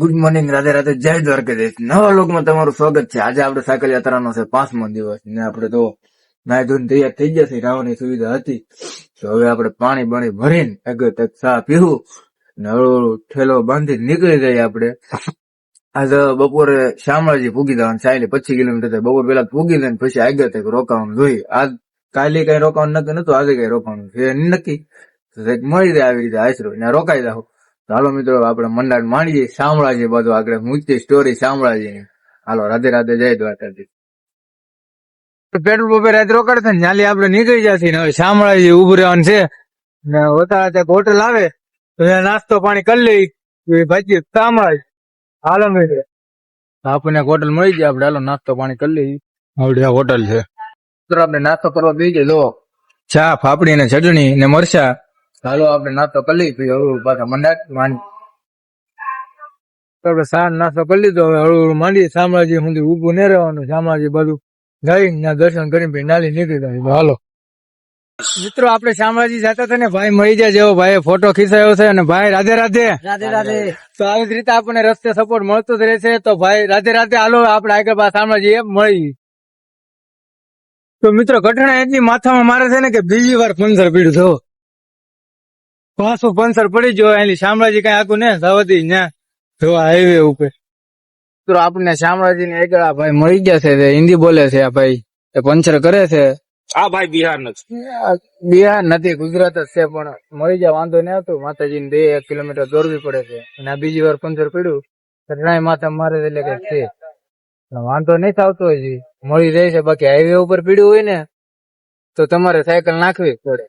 Good morning Radhe Radhe, જય દ્વારકાધીશ. નવા લોકમાં તમારું સ્વાગત છે. આજે આપણે સાયકલ યાત્રાનો છે પાંચમો દિવસ. ને આપણે તો નાય તૈયાર થઈ ગયા છે રાવની સુવિધા હતી. તો હવે આપણે પાણી બાણી ભરીને આગળ તક પીવું. ને હળવું ઠેલો બાંધી નીકળી જઈએ આપણે. આજે બપોરે શામળાજી પૂગી જવાનું ચાલી પચીસ કિલોમીટર બપોર પેલા પૂગી જાય પછી આગળ તક રોકાવાનું જોઈએ. આજ કાલે કઈ રોકાવાનું નક્કી નતું, આજે કઈ રોકાવાનું છે નક્કી. મળી જાય આવી રીતે આશરો. ને રોકાઈ જાવ હાલો મિત્રો આપણે મંડાણ માંડીએ શામળાજી બધું આગળ મૂકતી સ્ટોરી શામળાજી હાલો રાધે રાધે જય દ્વારકાજી પેટ્રોલ પંપે રાત રોકાડ થાય ને આપણે નીકળી જશે ને હવે શામળાજી ઉભું રહેવાનું છે. ને હોતા ત્યાં હોટલ આવે તો નાસ્તો પાણી કરી લઈ ભાજી શામળાજી. હાલો મિત્રો. આપણને હોટલ મળી જાય આપણે હાલો નાસ્તો પાણી કરી લઈ આવડે હોટલ છે. મિત્રો આપણે નાસ્તો કરવા દઈ જાય જો ચા ફાફડી ને ચટણી ને મરચા. હાલો આપણે નાસ્તો કરી લઈ હળવું પાછા મંડાટ માંડી તો આપણે સાર નાસ્તો કરી લીધો હવે હળવું માંડીએ. શામળાજી સુધી ઊભું નહીં રહેવાનું શામળાજી બધું જઈ દર્શન કરીને પછી નાલી નીકળી જાય. હાલો. મિત્રો આપણે શામળાજી જતા હતા ને ભાઈ મળી જાય જેવો ભાઈ ફોટો ખીચાયો છે અને ભાઈ રાધે રાધે. રાધે રાધે. તો આવી જ રીતે આપણને રસ્તે સપોર્ટ મળતો જ રહેશે તો ભાઈ રાધે રાધે હાલો આપણે આગળ શામળાજી એમ મળી. તો મિત્રો ઘટના એટલી માથામાં મારે છે ને કે બીજી વાર પંદર પીડ્યું થયો પાછું પંચર પડી ગયો એની શામળાજી કઈ આખું ને સાવધી ન્યા જો હાઈવે ઉપર તો આપણને શામળાજી ને આગળ આ ભાઈ મળી ગયા છે હિન્દી બોલે છે આ ભાઈ એ પંચર કરે છે. આ ભાઈ બિહાર નથી. બિહાર નથી ગુજરાત જ છે પણ મળી જાય વાંધો નહીં આવતો. માતાજી ને બે એક કિલોમીટર દોડવી પડે છે. અને આ બીજી વાર પંચર પડ્યું. ઘટના માતા મારે છે એટલે કંઈક છે. વાંધો નહીં થતો હજી. મળી રહે છે બાકી હાઈવે ઉપર પીડ્યું હોય ને તો તમારે સાયકલ નાખવી પડે.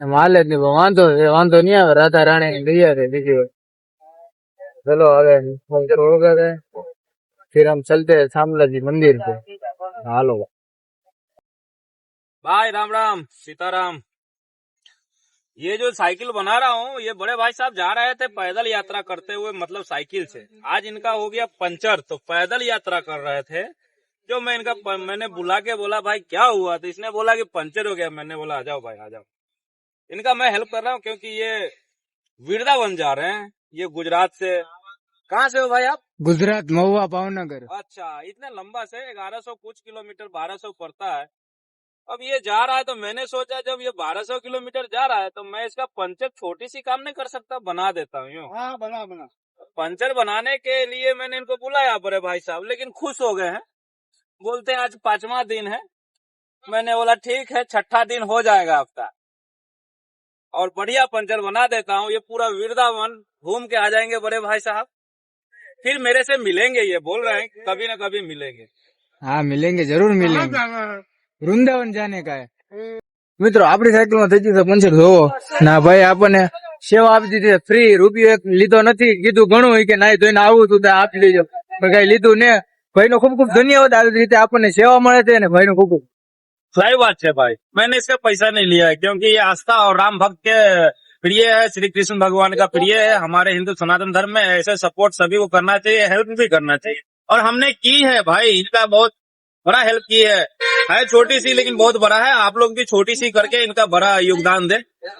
એમ હાલે જ નહીં પણ વાંધો છે વાંધો નહીં આવે રાધા રાણી ની દયા છે બીજી વાર ચલો હવે हम छोड़ गए फिर हम चलते हैं शामलाजी मंदिर पे हालो भाई राम राम सीताराम ये जो साइकिल बना रहा हूँ ये बड़े भाई साहब जा रहे थे पैदल यात्रा करते हुए मतलब साइकिल से आज इनका हो गया पंचर तो पैदल यात्रा कर रहे थे जो मैं इनका प- मैंने बुला के बोला भाई क्या हुआ तो इसने बोला कि पंचर हो गया मैंने बोला आ जाओ भाई आ जाओ इनका मैं हेल्प कर रहा हूँ क्योंकि ये वृंदावन जा रहे हैं ये गुजरात से। कहाँ से हो भाई आप? गुजरात महुआ भावनगर। अच्छा इतना लंबा से 1100 कुछ किलोमीटर 1200 पड़ता है। अब ये जा रहा है तो मैंने सोचा जब ये 1200 किलोमीटर जा रहा है तो मैं इसका पंचर छोटी सी काम नहीं कर सकता बना देता हूँ यूँ। हाँ बना बना। पंचर बनाने के लिए मैंने इनको बुलाया बड़े भाई साहब लेकिन खुश हो गए हैं। बोलते हैं आज पांचवा दिन है। मैंने बोला ठीक है छठा दिन हो जाएगा हफ़्ता और बढ़िया पंचर बना देता हूँ ये पूरा वृंदावन घूम के आ जाएंगे बड़े भाई साहब फिर मेरे से मिलेंगे ये बोल रहे हैं कभी ना कभी मिलेंगे हाँ मिलेंगे जरूर मिलेंगे વૃંદાવન જાને કા મિત્રો આપણી સાયકલ માં થઈ ગયું છે પંચર જોવો ના ભાઈ આપણને સેવા આપી દીધી છે ફ્રી રૂપિયો એક લીધો નથી કીધું ઘણું હોય કે નાઈ ધોઈને આવું તું તો આપી લેજો પણ કઈ લીધું ને ભાઈ નો ખૂબ ખૂબ ધન્યવાદ આવી રીતે આપણને સેવા મળે છે ને ભાઈ નો ખૂબ ખૂબ सही बात है भाई। मैंने इसका पैसा नहीं लिया है, क्योंकि ये आस्था और राम भक्त के प्रिय है, श्री कृष्ण भगवान का प्रिय है, हमारे हिंदू सनातन धर्म में ऐसे सपोर्ट सभी को करना चाहिए हेल्प भी करना चाहिए। और हमने की है भाई, इनका बहुत बड़ा हेल्प की है। है छोटी सी, लेकिन बहुत बड़ा है। आप लोग भी छोटी सी करके इनका बड़ा योगदान दे।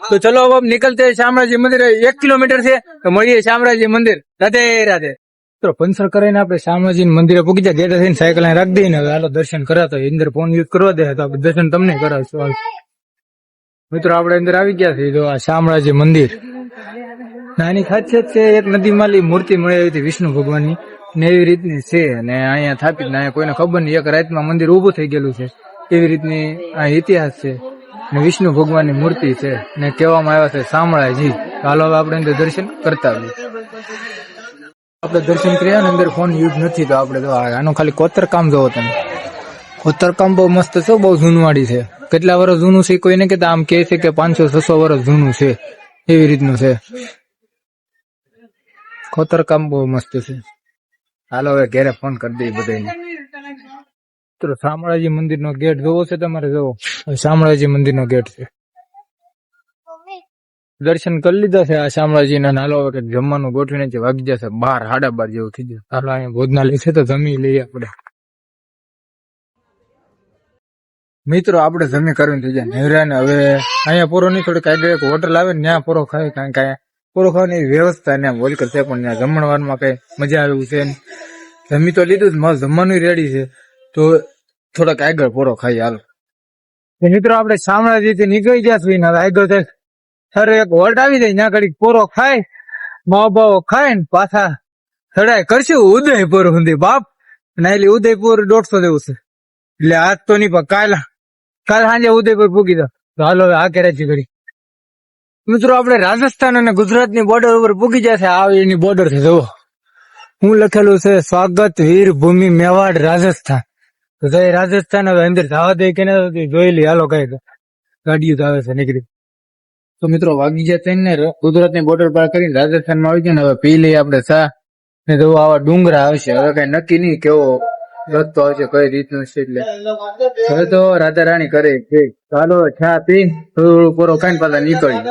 तो चलो, अब हम निकलते श्यामराजी श्यामराज जी मंदिर। एक किलोमीटर से तो मोड़िए श्यामराजी जी मंदिर। राधे राधे। પંચર કરીને આપણે શામરાજી મંદિરે પૂકી જાય ગેટે થઈને સાયકલ રાખી દઈએ ને હવે હાલો દર્શન કરાતો અંદર ફોન યુઝ કરવા દે તો આપણે દર્શન તમને કરાવશું. મિત્રો, આપણે અંદર આવી ગયા છીએ તો આ શામળાજી મંદિર. નાની ખાસિયત છે, એક નદીમાં મૂર્તિ મળી આવી હતી વિષ્ણુ ભગવાનની. ને એવી રીતની છે, અને અહીંયા થાપી, ને કોઈને ખબર નહીં, એક રાતમાં મંદિર ઊભું થઈ ગયેલું છે. એવી રીતની આ ઇતિહાસ છે, ને વિષ્ણુ ભગવાનની મૂર્તિ છે, ને કહેવામાં આવ્યા છે શામળાજી. હાલો આપણે અંદર દર્શન કરતા આવીએ. આપણે દર્શન કર્યા ને અંદર ફોન યુઝ નથી તો આપણે તો આનું ખાલી કોતરકામ જોવો તમે. કોતરકામ બહુ મસ્ત છે, બહુ જૂનવાડી છે. કેટલા વર્ષ જૂનું છે કોઈ ને કહેતા, આમ કહે છે કે પાંચસો, છસો વર્ષ જૂનું છે. એવી રીતનું છે. કોતરકામ બહુ મસ્ત છે. હાલો, હવે ઘેરે ફોન કરી દઈએ બધાને તો શામળાજી મંદિર નો ગેટ જોવો છે તમારે? જોવો. શામળાજી મંદિર નો ગેટ છે. દર્શન કરી લીધા છે. આ શામળાજી ના નાલો હવે જમવાનું ગોઠવીને છે વાગી જશે, બાર, સાડા બાર જેવું થઈ જશે. હાલો, અહીંયા ભોજનાલય છે તો જમી લઈએ આપણે. મિત્રો, આપણે જમી કરવી થઈ જાય. નેવરા ને હવે અહીંયા પૂરો નહીં થોડી આગળ એક હોટલ આવે ને ત્યાં પૂરો ખાય કાંઈ અહીંયા પૂરો ખાવાની વ્યવસ્થા ને વોલકર છે, પણ ત્યાં જમણવારમાં કઈ મજા આવ્યું છે જમી તો લીધું જ, મારું જમવાનું રેડી છે. તો થોડાક આગળ પૂરો ખાઈ હાલ. મિત્રો, આપણે શામળાજી થી નીકળી ગયા છીએ આગળ સર, એક વોલ્ટ આવી જાય, ત્યાં ઘડીક પોરો ખાય માવ બાવો ખાય ને પાછા ચડાય કરશું ઉદયપુર સુધી, બાપ. ના એટલે ઉદયપુર દોઢસો જેવું છે. એટલે આજ તો નહીં, પણ કાલ કાલ સાંજે ઉદયપુર પૂગી દો હાલો આ કેરાચી ઘડી મિત્રો, આપણે રાજસ્થાન અને ગુજરાતની બોર્ડર ઉપર પૂગી જશે આ એની બોર્ડર છે, જુઓ. હું લખેલું છે, સ્વાગત વીર ભૂમિ મેવાડ રાજસ્થાન. તો જય રાજસ્થાન હવે અંદર જવા દે કે જોઈ લી, હાલો કઈ ગાડીઓ આવે છે, નીકળી. તો મિત્રો, વાગી ગયા થઈને ગુજરાતની બોર્ડર પાર કરીને રાજસ્થાનમાં આવી ગયા હવે પી લઈએ આપણે ચા ને તો આવા ડુંગરા આવશે, હવે કઈ નક્કી નહીં કેવો રસ્તો આવશે, કઈ રીતનું છે એટલે. હવે તો રાધા રાણી કરે ચાલો, ચા પી, થોડું પૂરો ખાઈને પાછા નીકળી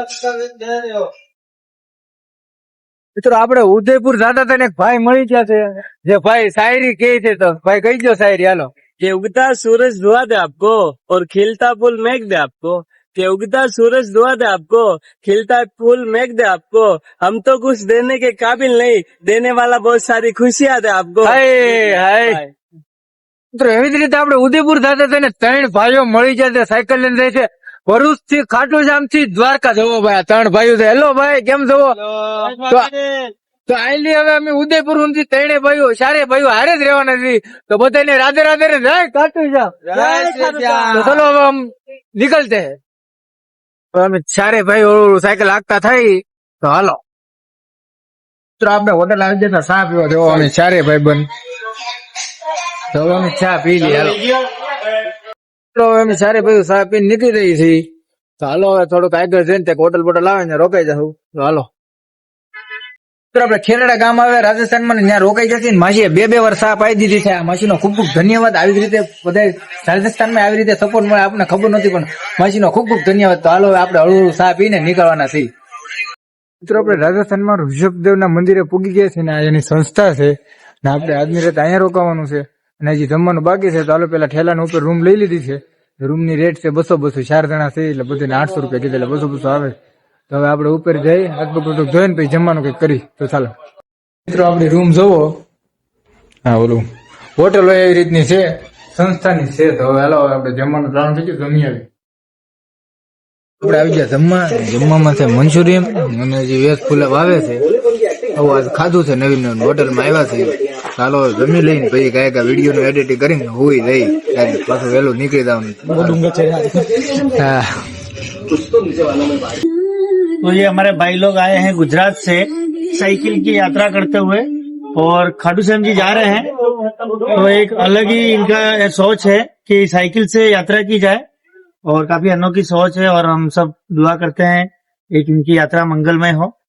મિત્રો, આપણે ઉદયપુર જતા તને ભાઈ મળી ગયા છે. જે ભાઈ શાયરી કે છે તો, ભાઈ કહી દો શાયરી, હાલો. કે ઉગતા સૂરજ ધોવા દે આપકો, ઓર ખીલતા પુલ મેઘ દે આપકો. कि उगता सूरज धुआ दे आपको खिलता फूल मेघ दे आपको हम तो कुछ देने के काबिल नहीं देने वाला बहुत सारी खुशियां दे आपको હાય હાય મિત્રો એવી જ રીતે આપણે ઉદયપુર થતા હતા ને ત્રણ ભાઈઓ મળી જાય છે સાયકલ લઈને જાય છે ભરૂચ થી ખાટુજામ થી દ્વારકા જવો ભાઈ આ ત્રણ ભાઈઓ છે હેલો ભાઈ કેમ જવો તો તો આઈલી હવે અમે ઉદયપુર થી ત્રણે ભાઈઓ ચારે ભાઈઓ હારે જ રહેવાના છીએ તો બધાને રાધે રાધે ને જય ખાટુજામ તો ચલો હવે આમ નીકળતે હે. અમે ચારે ભાઈ સાયકલ હાંકતા થઈ તો હાલો. તો આપણે હોટલ આવી જતા ચા પીવા જવો, અમે ચારે ભાઈ બન તો અમે ચા પી લઈએ, હાલો. તો અમે ચારે ભાઈ ચા પીને નીકળી રહી છીએ. તો હાલો, હવે થોડુંક આગળ જઈને ત્યાં હોટલ બોટલ આવે ને રોકાઈ જશું તો હાલો. આપણે ખેરડા ગામ આવે, રાજસ્થાનમાં ત્યાં રોકાઈ જશે માસીએ બે બે વર્ષ સાપ આવી દીધી છે. આ માસીનો ખૂબ ખૂબ ધન્યવાદ. આવી રીતે બધા રાજસ્થાનમાં આવી રીતે સપોર્ટ મળે, આપણને ખબર નથી પણ માસીનો ખૂબ ખૂબ ધન્યવાદ. તો હાલો, આપણે હળવું હળવું પીને નીકળવાના છીએ. મિત્રો, આપણે રાજસ્થાનમાં ઋષભદેવના મંદિરે પૂગી ગયા છે ને એની સંસ્થા છે ને આપણે આજની રાત અહીંયા રોકાવાનું છે. અને હજી જમવાનું બાકી છે, તો હાલો પેલા ઠેલાના ઉપર રૂમ લઈ લીધી છે. રૂમની રેટ છે બસો બસો, ચાર જણા છે, એટલે બધાને આઠસો રૂપિયા કીધા, એટલે બસો બસો આવે. તો હવે આપણે ઉપર જઈ હાથ પગ પગ ધોઈને પછી જમવાનું કંઈક કરી તો ચાલો. મિત્રો આપણી રૂમ જોવો. હા ઓલું. હોટલ હોય એવી રીતની છે. સંસ્થાની છે. તો હવે હાલો આપણે જમવાનું પ્લાન થઈ ગયું. જમી આવી આપણે આવી ગયા જમવા. જમવામાં છે મંચુરિયન. અને જે વેજ પુલાવ આવે છે આવું આજ ખાધું છે નવીન નવીન હોટલમાં આવ્યા છે. ચાલો જમી લઈને પછી કાંઈ કાંઈ વીડિયો નું એડિટિંગ કરીને હોઈ રહી પાછું વહેલું નીકળી જવાનું. હા. तो ये हमारे भाई लोग आए हैं गुजरात से साइकिल की यात्रा करते हुए और खाटू श्याम जी जा रहे हैं। तो एक अलग ही इनका सोच है कि साइकिल से यात्रा की जाए और काफ़ी अनोखी सोच है और हम सब दुआ करते हैं एक इनकी यात्रा मंगलमय हो।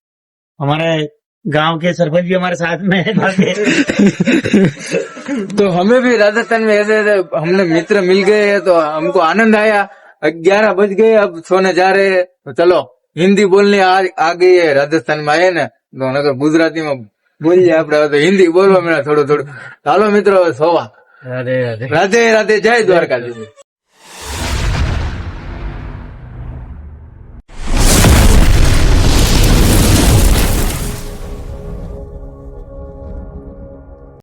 हमारे गाँव के सरपंच भी हमारे साथ में है तो हमें भी राजस्थान में ऐसे हमने मित्र मिल गए तो हमको आनंद आया। ग्यारह बज गए, अब सोने जा रहे हैं। तो चलो। હિન્દી બોલને આ ગઈ રાજસ્થાનમાં એ ને તો નગર ગુજરાતીમાં બોલીએ આપડે હવે હિન્દી બોલવા મળ્યા થોડું થોડું. ચાલો મિત્રો સવા. રાધે રાધે જય દ્વારકાધીશ.